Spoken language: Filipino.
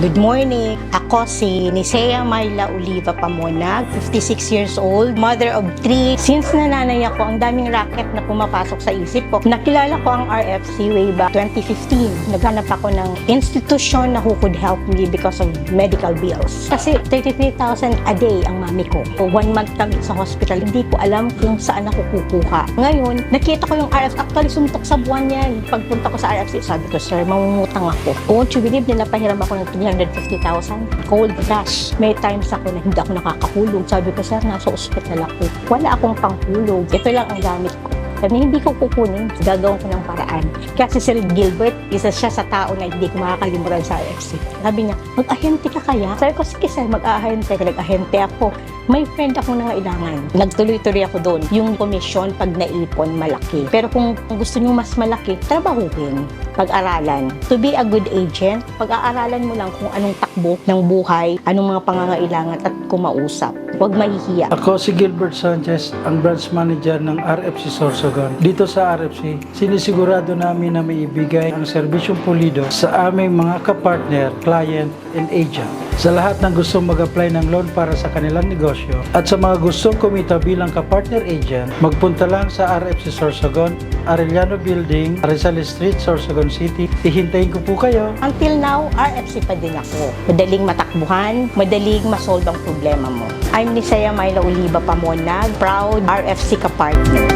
Good morning. Ako si Nisea Myla Oliva Pamonag, 56 years old, mother of three. Since nananay ako, ang daming racket na pumapasok sa isip ko. Nakilala ko ang RFC way back 2015. Naghanap ako ng institution na who could help me because of medical bills. Kasi 33,000 a day ang mami ko. So, one month kami sa hospital. Hindi ko alam kung saan ako kukuha. Ngayon, nakita ko yung RFC. Actually, sumitok sa buwan yan. Pagpunta ko sa RFC, sabi ko, sir, mangungutang ako. Won't you believe, nila pahiram ako ng 350,000. Cold cash. May times ako na hindi ako nakakahulog. Sabi ko, sir, nasa ospital ako. Wala akong panghulog. Ito lang ang gamit ko. Sabi, hindi ko kukunin. Gagawin ko ng paraan. Kasi si Sir Gilbert, isa siya sa tao na hindi ko makakalimutan sa RFC. Sabi niya, mag-ahente ka kaya? Sabi ko, sige sir, mag-ahente. Nag-ahente ako. May friend ako na kailangan. Nagtuloy-tuloy ako doon. Yung komisyon, pag naipon, malaki. Pero kung gusto niyo mas malaki, trabahuhin. Pag-aralan. To be a good agent, pag-aaralan mo lang kung anong takbo ng buhay, anong mga pangangailangan at kumausap. Huwag mahihiya. Ako si Gilbert Sanchez, ang branch manager ng RFC Sorsogon. Dito sa RFC, sinisigurado namin na may ibigay ang serbisyong pulido sa aming mga kapartner, client, and agent. Sa lahat ng gustong mag-apply ng loan para sa kanilang negosyo at sa mga gustong kumita bilang kapartner agent, magpunta lang sa RFC Sorsogon, Arellano Building, Rizal Street, Sorsogon City. Ihintayin ko po kayo. Until now, RFC pa din ako. Madaling matakbuhan, madaling masolve ang problema mo. I'm Nisaya Myla Oliva Pamonag, proud RFC ka-partner.